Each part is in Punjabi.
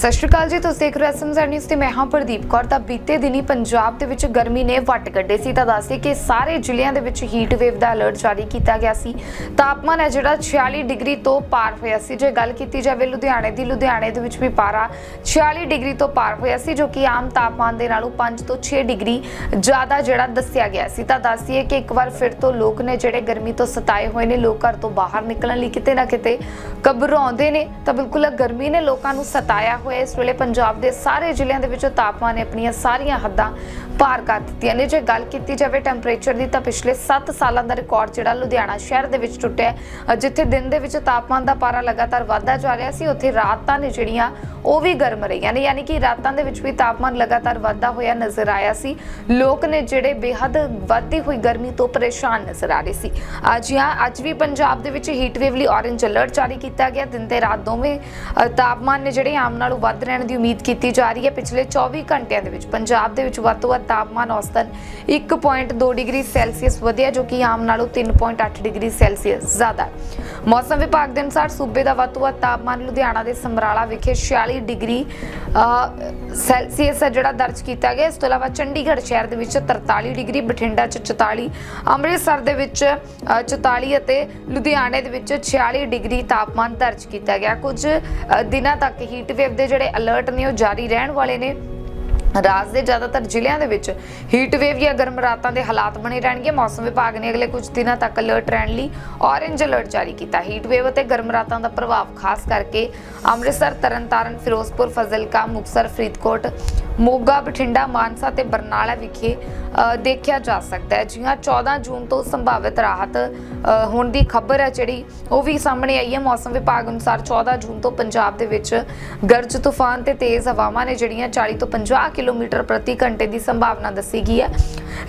ਸਤਿ ਸ਼੍ਰੀ ਅਕਾਲ ਜੀ, ਤੁਸੀਂ ਦੇਖ ਰਹੇ ਹੋ ਐਸਐਮਜ਼ੈਡ ਨਿਊਜ਼ ਤੇ ਮੈਂ ਹਾਂ ਪ੍ਰਦੀਪ ਕੌਰ। ਤਾਂ ਬੀਤੇ ਦਿਨੀ ਪੰਜਾਬ ਦੇ ਵਿੱਚ ਗਰਮੀ ਨੇ ਵੱਟ ਕੱਢੇ ਸੀ। ਤਾਂ ਦੱਸਦੇ ਕਿ ਸਾਰੇ ਜ਼ਿਲ੍ਹਿਆਂ ਦੇ ਵਿੱਚ ਹੀਟ ਵੇਵ ਦਾ ਅਲਰਟ ਜਾਰੀ ਕੀਤਾ ਗਿਆ ਸੀ। ਤਾਪਮਾਨ ਹੈ ਜਿਹੜਾ 46 ਡਿਗਰੀ ਤੋਂ ਪਾਰ ਹੋਇਆ ਸੀ। ਜੇ ਗੱਲ ਕੀਤੀ ਜਾਵੇ ਲੁਧਿਆਣੇ ਦੀ, ਲੁਧਿਆਣੇ ਦੇ ਵਿੱਚ ਵੀ ਪਾਰਾ 46 ਡਿਗਰੀ ਤੋਂ ਪਾਰ ਹੋਇਆ ਸੀ, ਜੋ ਕਿ ਆਮ ਤਾਪਮਾਨ ਦੇ ਨਾਲੋਂ 5 ਤੋਂ 6 ਡਿਗਰੀ ਜ਼ਿਆਦਾ ਜਿਹੜਾ ਦੱਸਿਆ ਗਿਆ ਸੀ। ਤਾਂ ਦੱਸਦੀਏ ਕਿ ਇੱਕ ਵਾਰ ਫਿਰ ਤੋਂ ਲੋਕ ਨੇ ਜਿਹੜੇ ਗਰਮੀ ਤੋਂ ਸਤਾਏ ਹੋਏ ਨੇ, ਲੋਕ ਘਰ ਤੋਂ ਬਾਹਰ ਨਿਕਲਣ ਲਈ ਕਿਤੇ ਨਾ ਕਿਤੇ ਘਬਰਾਉਂਦੇ ਨੇ। ਤਾਂ ਬਿਲਕੁਲ ਗਰਮੀ ਨੇ ਲੋਕਾਂ ਨੂੰ ਸਤਾਇਆ ਹੋਇਆ ਇਸ ਵੇਲੇ ਪੰਜਾਬ ਦੇ ਸਾਰੇ ਜ਼ਿਲ੍ਹਿਆਂ ਦੇ ਵਿੱਚ ਤਾਪਮਾਨ ਨੇ ਆਪਣੀਆਂ ਸਾਰੀਆਂ ਹੱਦਾਂ ਪਾਰ ਕਰ ਦਿੱਤੀਆਂ ਨੇ। ਜੇ ਗੱਲ ਕੀਤੀ ਜਾਵੇ ਟੈਂਪਰੇਚਰ ਦੀ, ਤਾਂ ਪਿਛਲੇ 7 ਸਾਲਾਂ ਦਾ ਰਿਕਾਰਡ ਜਿਹੜਾ ਲੁਧਿਆਣਾ ਸ਼ਹਿਰ ਦੇ ਵਿੱਚ ਟੁੱਟਿਆ ਜਿੱਥੇ ਦਿਨ ਦੇ ਵਿੱਚ ਤਾਪਮਾਨ ਦਾ ਪਾਰਾ ਲਗਾਤਾਰ ਵਧਦਾ ਜਾ ਰਿਹਾ ਸੀ, ਉੱਥੇ ਰਾਤਾਂ ਨੇ ਜਿਹੜੀਆਂ, ਉਹ ਵੀ ਗਰਮ ਰਹੀਆਂ ਨੇ। ਯਾਨੀ ਕਿ ਰਾਤਾਂ ਦੇ ਵਿੱਚ ਵੀ ਤਾਪਮਾਨ ਲਗਾਤਾਰ ਵਧਦਾ ਹੋਇਆ ਨਜ਼ਰ ਆਇਆ ਸੀ। ਲੋਕ ਨੇ ਜਿਹੜੇ ਬੇਹੱਦ ਵੱਧਦੀ ਹੋਈ ਗਰਮੀ ਤੋਂ ਪਰੇਸ਼ਾਨ ਨਜ਼ਰ ਆ ਰਹੇ ਸੀ। ਅੱਜ ਜਾਂ, ਅੱਜ ਵੀ ਪੰਜਾਬ ਦੇ ਵਿੱਚ ਹੀਟ ਵੇਵ ਲਈ ਔਰੇਂਜ ਅਲਰਟ ਜਾਰੀ ਕੀਤਾ ਗਿਆ। ਦਿਨ ਤੇ ਰਾਤ ਦੋਵੇਂ ਤਾਪਮਾਨ ਨੇ ਜਿਹੜੇ ਆਮ ਨਾਲੋਂ ਵੱਧ ਰਹਿਣ ਦੀ ਉਮੀਦ ਕੀਤੀ ਜਾ ਰਹੀ ਹੈ। ਪਿਛਲੇ 24 ਘੰਟਿਆਂ ਦੇ ਵਿੱਚ ਪੰਜਾਬ ਦੇ ਵਿੱਚ ਵੱਧ ਤੋਂ ਵੱਧ ਤਾਪਮਾਨ ਔਸਤਨ 1.2 ਡਿਗਰੀ ਸੈਲਸੀਅਸ ਵਧਿਆ ਜੋ ਕਿ ਆਮ ਨਾਲੋਂ 3.8 ਡਿਗਰੀ ਸੈਲਸੀਅਸ ਜ਼ਿਆਦਾ ਮੌਸਮ ਵਿਭਾਗ ਦੇ ਅਨੁਸਾਰ ਸੂਬੇ ਦਾ ਵੱਧ ਤੋਂ ਵੱਧ ਤਾਪਮਾਨ ਲੁਧਿਆਣਾ ਦੇ ਸਮਰਾਲਾ ਵਿਖੇ 46 ਡਿਗਰੀ ਸੈਲਸੀਅਸ ਹੈ ਜਿਹੜਾ ਦਰਜ ਕੀਤਾ ਗਿਆ। ਇਸ ਤੋਂ ਇਲਾਵਾ ਚੰਡੀਗੜ੍ਹ ਸ਼ਹਿਰ ਦੇ ਵਿੱਚ 43 ਡਿਗਰੀ ਬਠਿੰਡਾ ਚ 44 ਅੰਮ੍ਰਿਤਸਰ ਦੇ ਵਿੱਚ ਅ, 44 ਅਤੇ ਲੁਧਿਆਣੇ ਦੇ ਵਿੱਚ 46 ਡਿਗਰੀ ਤਾਪਮਾਨ ਦਰਜ ਕੀਤਾ ਗਿਆ। ਕੁਝ ਦਿਨਾਂ ਤੱਕ ਹੀਟ ਵੇਵ ਦੇ ਜਿਹੜੇ ਅਲਰਟ ਨੇ ਉਹ ਜਾਰੀ ਰਹਿਣ ਵਾਲੇ ਨੇ। ਰਾਜ ਦੇ ਜ਼ਿਆਦਾਤਰ ਜ਼ਿਲ੍ਹਿਆਂ ਦੇ ਵਿੱਚ ਹੀਟ ਵੇਵ ਜਾਂ ਗਰਮ ਰਾਤਾਂ ਦੇ ਹਾਲਾਤ ਬਣੇ ਰਹਿਣਗੇ। ਮੌਸਮ ਵਿਭਾਗ ਨੇ ਅਗਲੇ ਕੁਝ ਦਿਨਾਂ ਤੱਕ ਅਲਰਟ ਰਹਿਣ ਲਈ ਔਰੇਂਜ ਅਲਰਟ ਜਾਰੀ ਕੀਤਾ। ਹੀਟ ਵੇਵ ਅਤੇ ਗਰਮ ਰਾਤਾਂ ਦਾ ਪ੍ਰਭਾਵ ਖਾਸ ਕਰਕੇ ਅੰਮ੍ਰਿਤਸਰ, ਤਰਨਤਾਰਨ, ਫਿਰੋਜ਼ਪੁਰ, ਫਜ਼ਿਲਕਾ ਮੁਕਸਰ ਫਰੀਦਕੋਟ, ਮੋਗਾ, ਬਠਿੰਡਾ, ਮਾਨਸਾ ਤੇ ਬਰਨਾਲਾ ਵਿਖੇ ਦੇਖਿਆ ਜਾ ਸਕਦਾ ਹੈ। ਜਿਹਾਂ 14 ਜੂਨ ਤੋਂ ਸੰਭਾਵਿਤ ਰਾਹਤ ਹੋਣ ਦੀ ਖਬਰ ਹੈ ਜਿਹੜੀ, ਉਹ ਵੀ ਸਾਹਮਣੇ ਆਈ ਹੈ। ਮੌਸਮ ਵਿਭਾਗ ਅਨੁਸਾਰ 14 ਜੂਨ ਤੋਂ ਪੰਜਾਬ ਦੇ ਵਿੱਚ ਗਰਜ, ਤੂਫਾਨ ਤੇ ਤੇਜ਼ ਹਵਾਵਾਂ ਨੇ ਜਿਹੜੀਆਂ 40 ਤੋਂ 50 ਕਿਲੋਮੀਟਰ ਪ੍ਰਤੀ ਘੰਟੇ ਦੀ ਸੰਭਾਵਨਾ ਦੱਸੀ ਗਈ ਹੈ।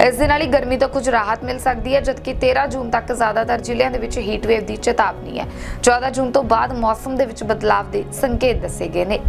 ਇਸ ਦੇ ਨਾਲ ਹੀ ਗਰਮੀ ਤੋਂ ਕੁਝ ਰਾਹਤ ਮਿਲ ਸਕਦੀ ਹੈ, ਜਦਕਿ 13 ਜੂਨ ਤੱਕ ਜ਼ਿਆਦਾਤਰ ਜ਼ਿਲ੍ਹਿਆਂ ਦੇ ਵਿੱਚ ਹੀਟ ਵੇਵ ਦੀ ਚੇਤਾਵਨੀ ਹੈ। 14 ਜੂਨ ਤੋਂ ਬਾਅਦ ਮੌਸਮ ਦੇ ਵਿੱਚ ਬਦਲਾਵ ਦੇ ਸੰਕੇਤ ਦੱਸੇ ਗਏ ਨੇ।